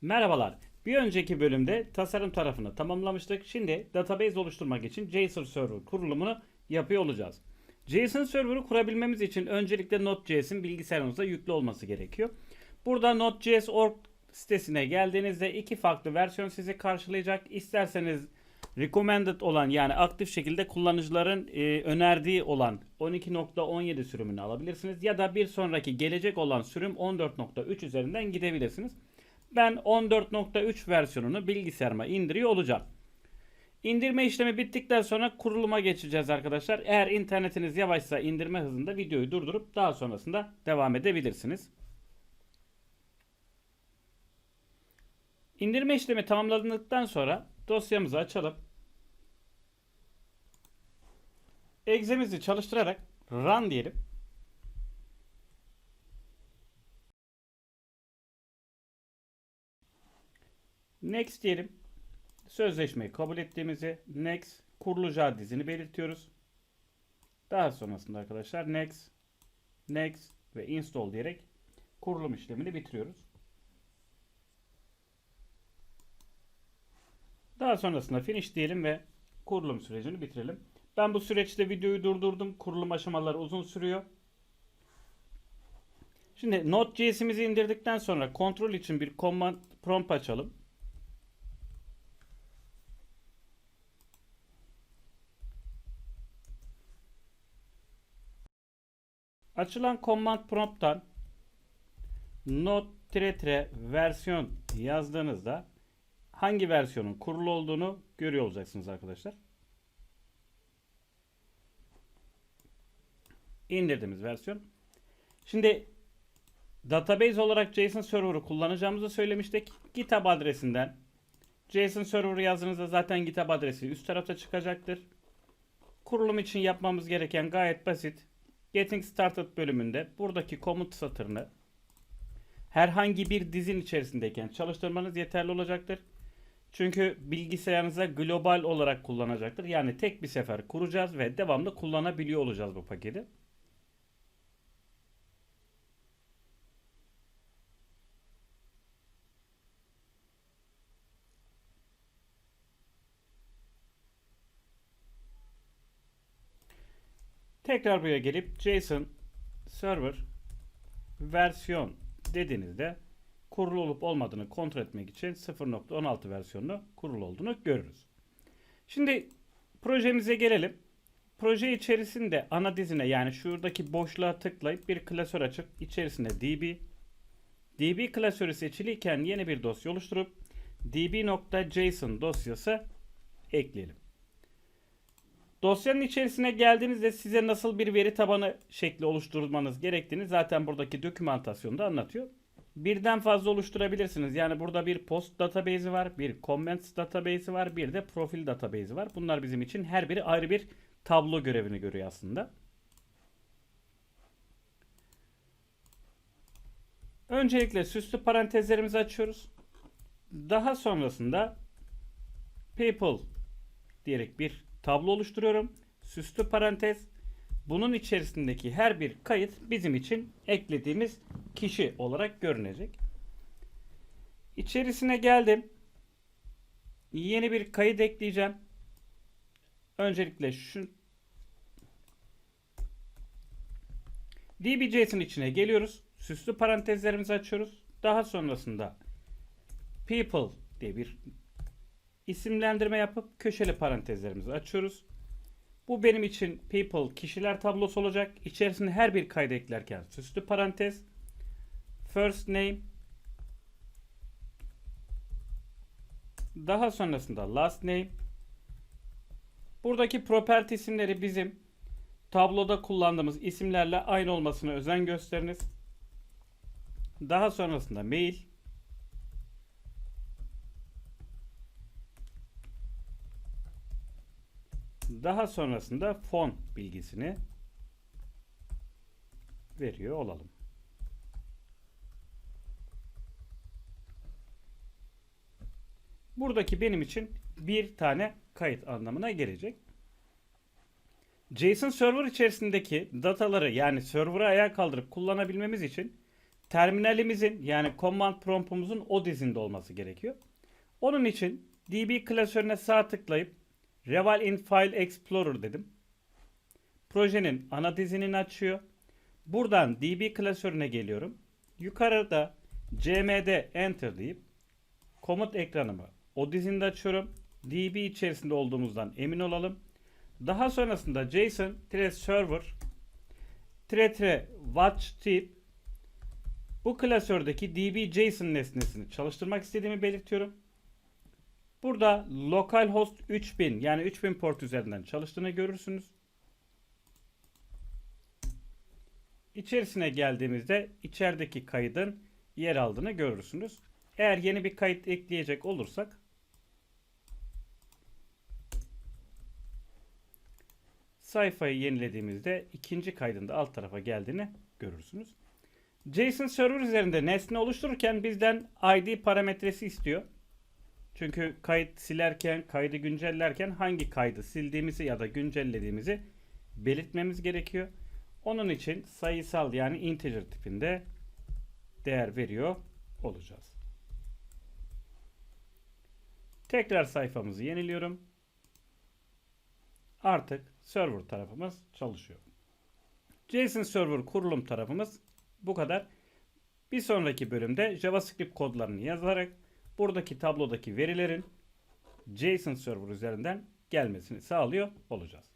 Merhabalar. Bir önceki bölümde tasarım tarafını tamamlamıştık. Şimdi database oluşturmak için JSON server kurulumunu yapıyor olacağız. JSON server'ı kurabilmemiz için öncelikle Node.js'in bilgisayarınızda yüklü olması gerekiyor. Burada Node.js.org sitesine geldiğinizde iki farklı versiyon sizi karşılayacak. İsterseniz recommended olan yani aktif şekilde kullanıcıların e, önerdiği olan 12.17 sürümünü alabilirsiniz. Ya da bir sonraki gelecek olan sürüm 14.3 üzerinden gidebilirsiniz. Ben 14.3 versiyonunu bilgisayarıma indiriyor olacağım. İndirme işlemi bittikten sonra kuruluma geçeceğiz arkadaşlar. Eğer internetiniz yavaşsa indirme hızında videoyu durdurup daha sonrasında devam edebilirsiniz. İndirme işlemi tamamlandıktan sonra dosyamızı açalım. Exe'mizi çalıştırarak run diyelim. Next diyelim. Sözleşmeyi kabul ettiğimizi next kurulacağı dizini belirtiyoruz. Daha sonrasında arkadaşlar next, next ve install diyerek kurulum işlemini bitiriyoruz. Daha sonrasında finish diyelim ve kurulum sürecini bitirelim. Ben bu süreçte videoyu durdurdum. Kurulum aşamaları uzun sürüyor. Şimdi Node.js'imizi indirdikten sonra kontrol için bir command prompt açalım. Açılan command prompt'tan node tire tire versiyon yazdığınızda hangi versiyonun kurulu olduğunu görüyor olacaksınız arkadaşlar. İndirdiğimiz versiyon. Şimdi database olarak JSON server'ı kullanacağımızı söylemiştik. GitHub adresinden JSON server yazdığınızda zaten GitHub adresi üst tarafta çıkacaktır. Kurulum için yapmamız gereken gayet basit. Getting Started bölümünde buradaki komut satırını herhangi bir dizin içerisindeyken çalıştırmanız yeterli olacaktır. Çünkü bilgisayarınıza global olarak kullanacaktır. Yani tek bir sefer kuracağız ve devamlı kullanabiliyor olacağız bu paketi. Tekrar buraya gelip JSON server versiyon dediğinizde kurulu olup olmadığını kontrol etmek için 0.16 versiyonunu kurulu olduğunu görürüz. Şimdi projemize gelelim. Proje içerisinde ana dizine yani şuradaki boşluğa tıklayıp bir klasör açıp içerisinde db db klasörü seçiliyken yeni bir dosya oluşturup db.json dosyası ekleyelim. Dosyanın içerisine geldiğinizde size nasıl bir veri tabanı şekli oluşturmanız gerektiğini zaten buradaki dokümantasyonda anlatıyor. Birden fazla oluşturabilirsiniz. Yani burada bir post database'i var, bir comments database'i var, bir de profil database'i var. Bunlar bizim için her biri ayrı bir tablo görevini görüyor aslında. Öncelikle süslü parantezlerimizi açıyoruz. Daha sonrasında people diyerek bir tablo oluşturuyorum. Süslü parantez. Bunun içerisindeki her bir kayıt bizim için eklediğimiz kişi olarak görünecek. İçerisine geldim. Yeni bir kayıt ekleyeceğim. Öncelikle şu DBJS'in içine geliyoruz. Süslü parantezlerimizi açıyoruz. Daha sonrasında people diye bir isimlendirme yapıp köşeli parantezlerimizi açıyoruz. Bu benim için people kişiler tablosu olacak. İçerisine her bir kaydı eklerken süslü parantez first name daha sonrasında last name buradaki property isimleri bizim tabloda kullandığımız isimlerle aynı olmasına özen gösteriniz. Daha sonrasında mail Daha sonrasında fon bilgisini veriyor olalım. Buradaki benim için bir tane kayıt anlamına gelecek. JSON server içerisindeki dataları yani server'ı ayağa kaldırıp kullanabilmemiz için terminalimizin yani command promptumuzun o dizinde olması gerekiyor. Onun için DB klasörüne sağ tıklayıp Reval in File Explorer dedim. Projenin ana dizini açıyor. Buradan DB klasörüne geliyorum. Yukarıda CMD Enter deyip komut ekranımı o dizinde açıyorum. DB içerisinde olduğumuzdan emin olalım. Daha sonrasında JSON server tire watch tip bu klasördeki DB JSON nesnesini çalıştırmak istediğimi belirtiyorum. Burada localhost 3000 yani 3000 port üzerinden çalıştığını görürsünüz. İçerisine geldiğimizde içerideki kaydın yer aldığını görürsünüz. Eğer yeni bir kayıt ekleyecek olursak sayfayı yenilediğimizde ikinci kaydın da alt tarafa geldiğini görürsünüz. JSON server üzerinde nesne oluştururken bizden ID parametresi istiyor. Çünkü kayıt silerken, kaydı güncellerken hangi kaydı sildiğimizi ya da güncellediğimizi belirtmemiz gerekiyor. Onun için sayısal yani integer tipinde değer veriyor olacağız. Tekrar sayfamızı yeniliyorum. Artık server tarafımız çalışıyor. JSON Server kurulum tarafımız bu kadar. Bir sonraki bölümde JavaScript kodlarını yazarak buradaki tablodaki verilerin JSON Server üzerinden gelmesini sağlıyor olacağız.